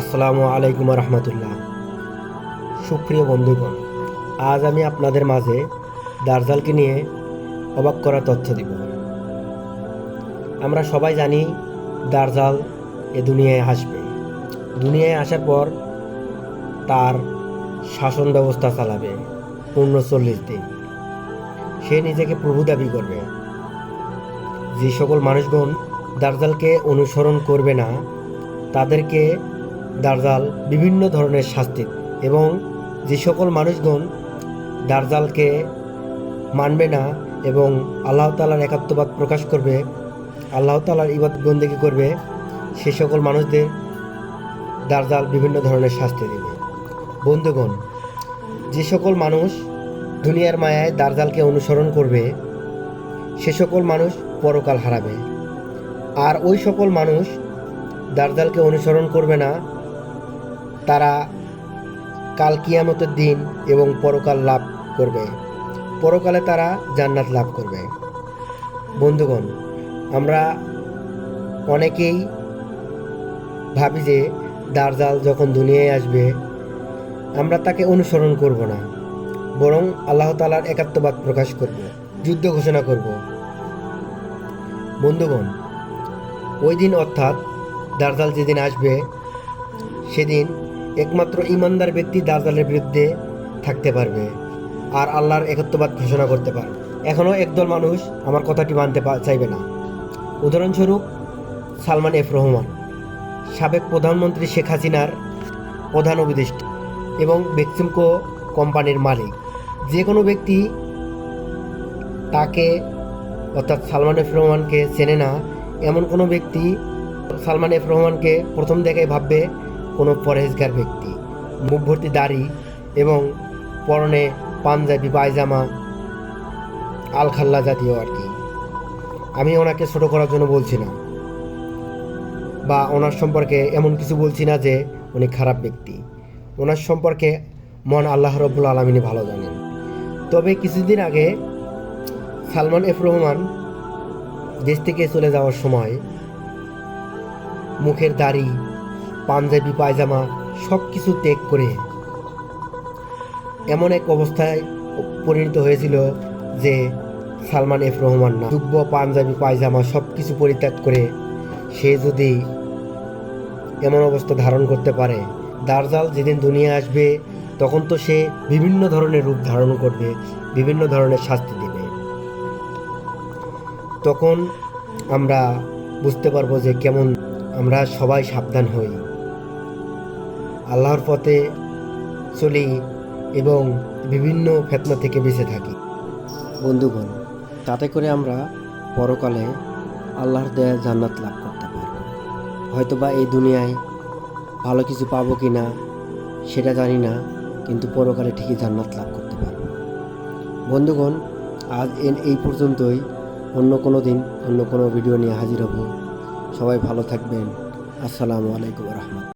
আসসালামু আলাইকুম রহমতুল্লাহ। সুপ্রিয় বন্ধুগণ, আজ আমি আপনাদের মাঝে দার্জালকে নিয়ে অবাক করা তথ্য দিব। আমরা সবাই জানি দার্জাল এ দুনিয়ায় আসবে। দুনিয়ায় আসার পর তার শাসন ব্যবস্থা চালাবে পূর্ণ চল্লিশ দিন। সে নিজেকে প্রভু দাবি করবে। যে সকল মানুষগণ দার্জালকে অনুসরণ করবে না, তাদেরকে দার্জাল বিভিন্ন ধরনের শাস্তি এবং যে সকল মানুষগণ দার্জালকে মানবে না এবং আল্লাহ তালার একাত্মবাদ প্রকাশ করবে, আল্লাহ তালার ইবাদ বন্দেগী করবে, সে সকল মানুষদের দার্জাল বিভিন্ন ধরনের শাস্তি দেবে। বন্ধুগণ, যে সকল মানুষ দুনিয়ার মায়ায় দার্জালকে অনুসরণ করবে, সে সকল মানুষ পরকাল হারাবে। আর ওই সকল মানুষ দার্জালকে অনুসরণ করবে না তারা কাল কিয়ামতের দিন এবং পরকাল লাভ করবে। পরকালে তারা জান্নাত লাভ করবে। বন্ধুগণ, আমরা অনেকেই ভাবি যে দার্জাল যখন দুনিয়ায় আসবে, আমরা তাকে অনুসরণ করব না, বরং আল্লাহ তালার একাত্মবাদ প্রকাশ করব, যুদ্ধ ঘোষণা করব। বন্ধুগণ, ওই দিন অর্থাৎ দার্জাল যেদিন আসবে, সেদিন একমাত্র ইমানদার ব্যক্তি দার্জালের বিরুদ্ধে থাকতে পারবে আর আল্লাহর একত্ববাদ ঘোষণা করতে পারবে। এখনও একদল মানুষ আমার কথাটি মানতে চাইবে না। উদাহরণস্বরূপ সালমান এফ রহমান, সাবেক প্রধানমন্ত্রী শেখ হাসিনার প্রধান উপদেষ্টা এবং বেক্সিমকো কোম্পানির মালিক। যে কোনো ব্যক্তি তাকে, অর্থাৎ সালমান এফ রহমানকে চেনে না। এমন কোনো ব্যক্তি সালমান এফ রহমানকে প্রথম দেখায় ভাববে কোনো পরহেজগার ব্যক্তি। মুখ ভর্তি দাড়ি এবং পরনে পাঞ্জাবি, পায়জামা, আলখাল্লা জাতীয় আর কি। আমি ওনাকে ছোট করার জন্য বলছি না বা ওনার সম্পর্কে এমন কিছু বলছি না যে উনি খারাপ ব্যক্তি। ওনার সম্পর্কে মন আল্লাহ রব্বুল আলমিনী ভালো জানেন। তবে কিছুদিন আগে সালমান এফ রহমান দেশ থেকে চলে যাওয়ার সময় মুখের দাড়ি পাঞ্জাবি, পায়জামা সব কিছু ত্যাগ করে। এমন এক অবস্থায় পরিণত হয়েছিল যে সালমান এফ রহমান না যুব্য পাঞ্জাবি, পায়জামা সব কিছু পরিত্যাগ করে সে যদি এমন অবস্থা ধারণ করতে পারে, দার্জাল যেদিন দুনিয়া আসবে, তখন তো সে বিভিন্ন ধরনের রূপ ধারণ করবে, বিভিন্ন ধরনের শাস্তি দেবে। তখন আমরা বুঝতে পারব যে কেমন আমরা সবাই সাবধান হই। আল্লাহর পথে চলি এবং বিভিন্ন ফেতনা থেকে বেঁচে থাকি। বন্ধুগণ, তাতে করে আমরা পরকালে আল্লাহর দেয়া জান্নাত লাভ করতে পারব। হয়তোবা এই দুনিয়ায় ভালো কিছু পাবো কি না, সেটা জানি না, কিন্তু পরকালে ঠিকই জান্নাত লাভ করতে পারব। বন্ধুগণ, আজ এই পর্যন্তই। অন্য কোনো দিন, অন্য কোনো ভিডিও নিয়ে হাজির হব। সবাই ভালো থাকবেন। আসসালামু আলাইকুম রহমত